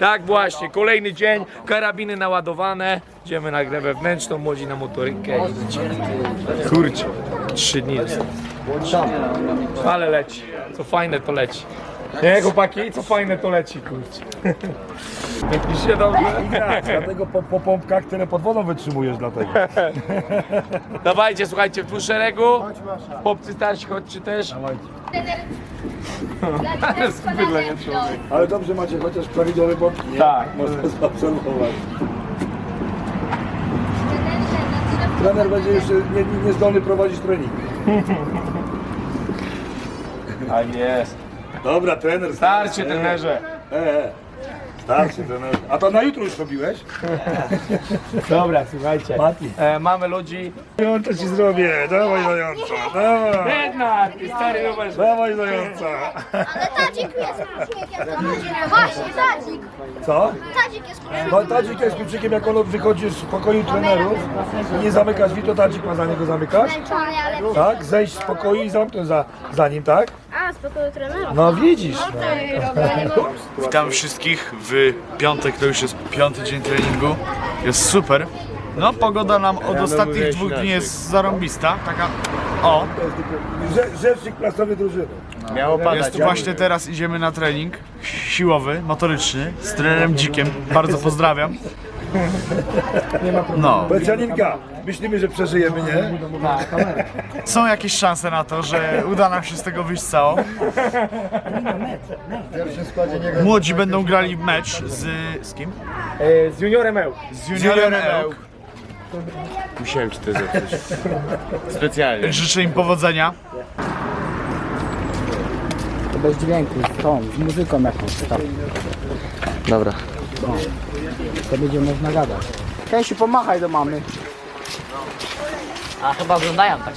Tak właśnie, kolejny dzień, karabiny naładowane. Idziemy na grę wewnętrzną, młodzi na motorykę. Kurczę, trzy dni jest. Ale leci, co fajne to leci. Nie chłopaki, co fajne to leci, kurczę. Myślicie dobrze? Tak, dlatego po, po pompkach tyle pod wodą wytrzymujesz dlatego. Dawajcie, słuchajcie, w pół szeregu. Chłopcy starsi, chodźcie też. Ale skubydle nie człowiek. Ale dobrze macie chociaż prawidłowe pompki, nie? Tak. Można zaobserwować. Trener będzie już nie- nie- niezdolny prowadzić trening. A jest. Dobra, trener. Starczy e, trenerze. E, e. Starczy trener. A to na jutro już robiłeś? Dobra, słuchajcie. Mati. E, mamy ludzi. Zająca ci zrobię, dawaj zająca, dawaj. Jednak, stary numer. Dawaj zająca. Ale Tadzik jest Właśnie, Tadzik. Co? Tadzik jest No Tadzik jest kluczykiem, jak on wychodzi z pokoju trenerów i nie zamyka drzwi, to Tadzik ma za niego zamykać. zmęczony, ale... Tak, zejść z pokoju i zamknąć za, za nim, tak? Trenera. No widzisz. No. Witam wszystkich w piątek, to już jest piąty dzień treningu. Jest super. No pogoda nam od ostatnich dwóch dni jest zarąbista. Taka o. Rze- Rzecznik plasowy drużyny. Jest właśnie teraz idziemy na trening siłowy, motoryczny z trenerem Dzikiem. Bardzo pozdrawiam. No, Powiedz Janinka, myślimy, że przeżyjemy, nie? są jakieś szanse na to, że uda nam się z tego wyjść cało. Młodzi będą grali mecz z, z kim? E, z juniorem Eł. Z juniorem Ełk. Musiałem ci to zepsuć. Specjalnie. Życzę im powodzenia. To bez dźwięku, z tą, z muzyką jakąś tam. Dobra. To będzie można gadać. Kęsiu, pomachaj do mamy. A chyba oglądają tak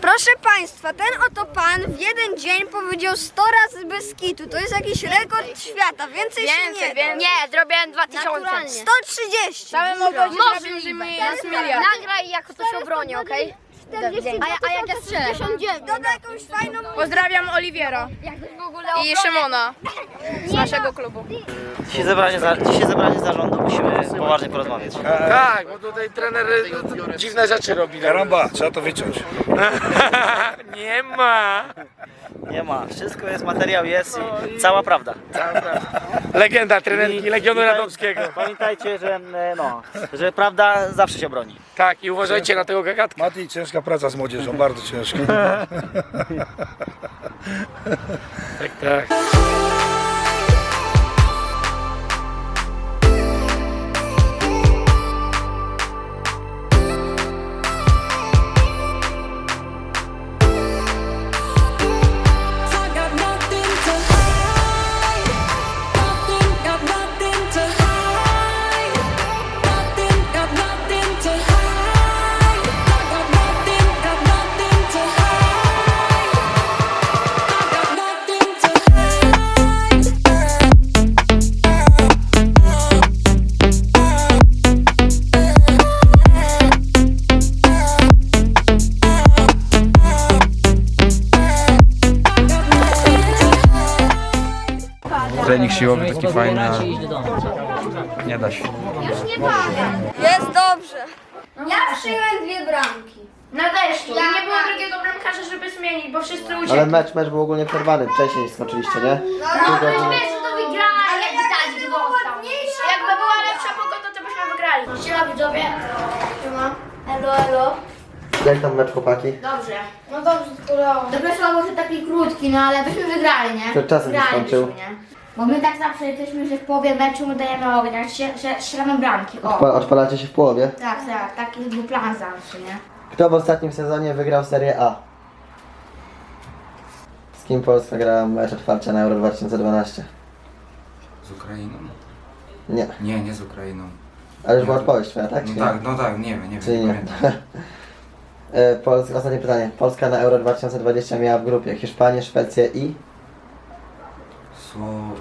Proszę Państwa, ten oto pan w jeden dzień powiedział 100 razy bez kitu. To jest jakiś rekord świata. Więcej, się nie da. Nie, zrobiłem 2000. 130. Całym obozie Możliwe. jest miliard. Nagraj jako to się obroni, okej? A, ja- a jak ja strzelę? Doda jakąś fajną Pozdrawiam Oliwiera i Szymona z naszego klubu. Dzisiaj zebranie, za, dzisiaj zebranie zarządu, musimy poważnie porozmawiać. Tak, bo tutaj trener e, dziwne rzeczy robi. Karamba, trzeba to wyciąć. Nie ma. Nie ma, wszystko jest, materiał jest i cała prawda. Legenda trenerki Legionu Radomskiego. Pamiętajcie, że, e, no, że prawda zawsze się broni. Tak, i uważajcie na tego gagatka. Mati, ciężka praca z młodzieżą, bardzo ciężka. Tak, tak. Siłowy taki fajny, ale nie da się. Jest dobrze. Ja przyjąłem dwie bramki. Na deszczu. I nie było drugiego bramkarza, żeby zmienić, bo wszyscy uciekli. Ale mecz, mecz był ogólnie przerwany, wcześniej skończyliście, nie? No, ale wiesz, że to wygrali, został. Jakby była lepsza pogoda, to byśmy wygrali. Siema widzowie. Siema. Elo, elo. Jak tam mecz chłopaki? Dobrze. No dobrze, tylko Dobre słowo, że taki krótki, no ale byśmy wygrali, nie? Przed czasem się skończył. nie? Bo my tak zawsze jesteśmy, że w połowie meczu my dajemy tak się- że strzelamy bramki. O. Odpa- Odpalacie się w połowie. Tak, tak, taki był plan zawsze, nie? Kto w ostatnim sezonie wygrał Serię A? Z kim Polska grała mecz otwarcia na Euro 2012? Z Ukrainą? Nie, Nie, nie z Ukrainą. ale już była odpowiedź twoja, tak? No Czy tak, no tak, nie wiem, nie wiem, nie nie. pamiętam. E, Polska, ostatnie pytanie. Polska na Euro 2020 miała w grupie Hiszpanię, Szwecję i... Słowa...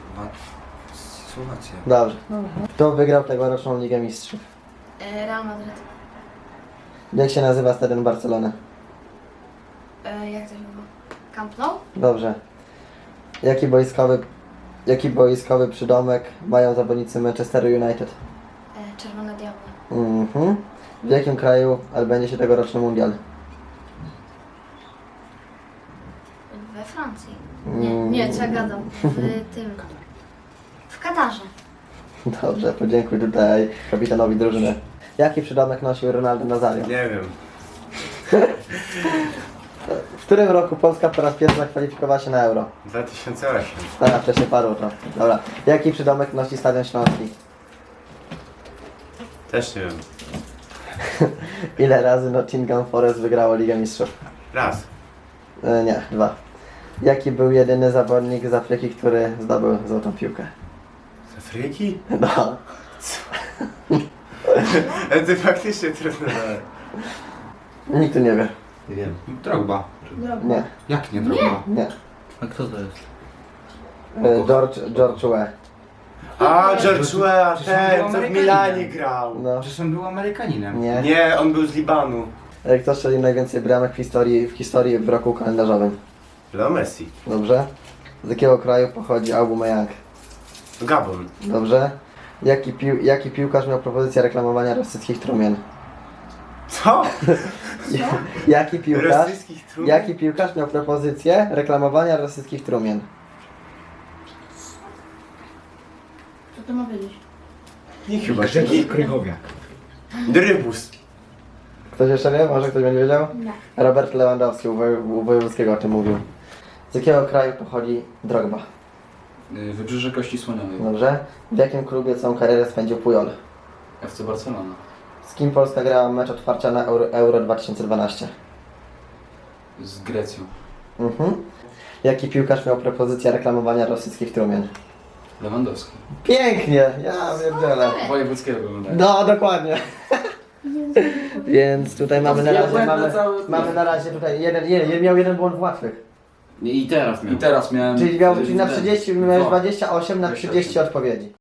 Słowacja. Dobrze. Kto wygrał tegoroczną Ligę Mistrzów? E, Real Madrid. Jak się nazywa stadion Barcelony? E, jak to się nazywa? Camp Nou? Dobrze. Jaki boiskowy Jaki boiskowy przydomek mają zawodnicy Manchesteru United? E, Czerwone diabły. Mhm. W jakim kraju odbędzie się tegoroczny mundial? We Francji. Mm, Nie, co ja gadam? W tym. W Katarze. Dobrze, podziękuj tutaj kapitanowi drużyny. Jaki przydomek nosił Ronaldo Nazario? Nie wiem. W którym roku Polska po raz pierwszy zakwalifikowała się na Euro? 2008. Dobra, wcześniej padło to. Dobra. Jaki przydomek nosi Stadion Śląski? Też nie wiem. Ile razy Nottingham Forest wygrało Ligę Mistrzów? Raz. E, nie, dwa. Jaki był jedyny zawodnik z Afryki, który zdobył złotą piłkę? Z Afryki? No. Ty faktycznie trudno Nikt tu nie wie. Nie wiem. Drogba. Nie, Jak nie Drogba? nie. A kto to jest? E, George, George Weah. A, George Weah, ten, był co w Amerykaninem. Milanie grał. No, Przecież on był Amerykaninem. nie. Nie, on był z Libanu. E, Kto strzelił najwięcej bramek w historii, w historii w roku kalendarzowym? Leo Messi. Dobrze. Z jakiego kraju pochodzi Aubameyang? Gabon. Dobrze. Jaki, pił, jaki piłkarz miał propozycję reklamowania rosyjskich trumien? Co? Jaki piłkarz, Rosyjskich trudów? jaki piłkarz miał propozycję reklamowania rosyjskich trumien? Co to ma powiedzieć? Nie chyba. Taki Krychowiak. Drybus. Ktoś jeszcze wie? Może ktoś będzie wiedział? Nie. Robert Lewandowski u, Woj- u Wojewódzkiego o tym mówił. Z jakiego kraju pochodzi Drogba? Wybrzeże Kości Słonionej. Dobrze. W jakim klubie całą karierę spędził Pujol? FC Barcelona. Z kim Polska grała mecz otwarcia na Euro, Euro 2012? Z Grecją. Mhm. Jaki piłkarz miał propozycję reklamowania rosyjskich trumien? Lewandowski. Pięknie! Ja pierdzielę. Wojewódzkiego wygląda. No, dokładnie. Więc tutaj mamy na razie, mamy, mamy na razie tutaj jeden, jeden, miał jeden błąd w łatwych. I teraz miałem. I teraz miałem. Czyli, miał, czyli na 30, miałeś Dwa. 28 na 30 odpowiedzi.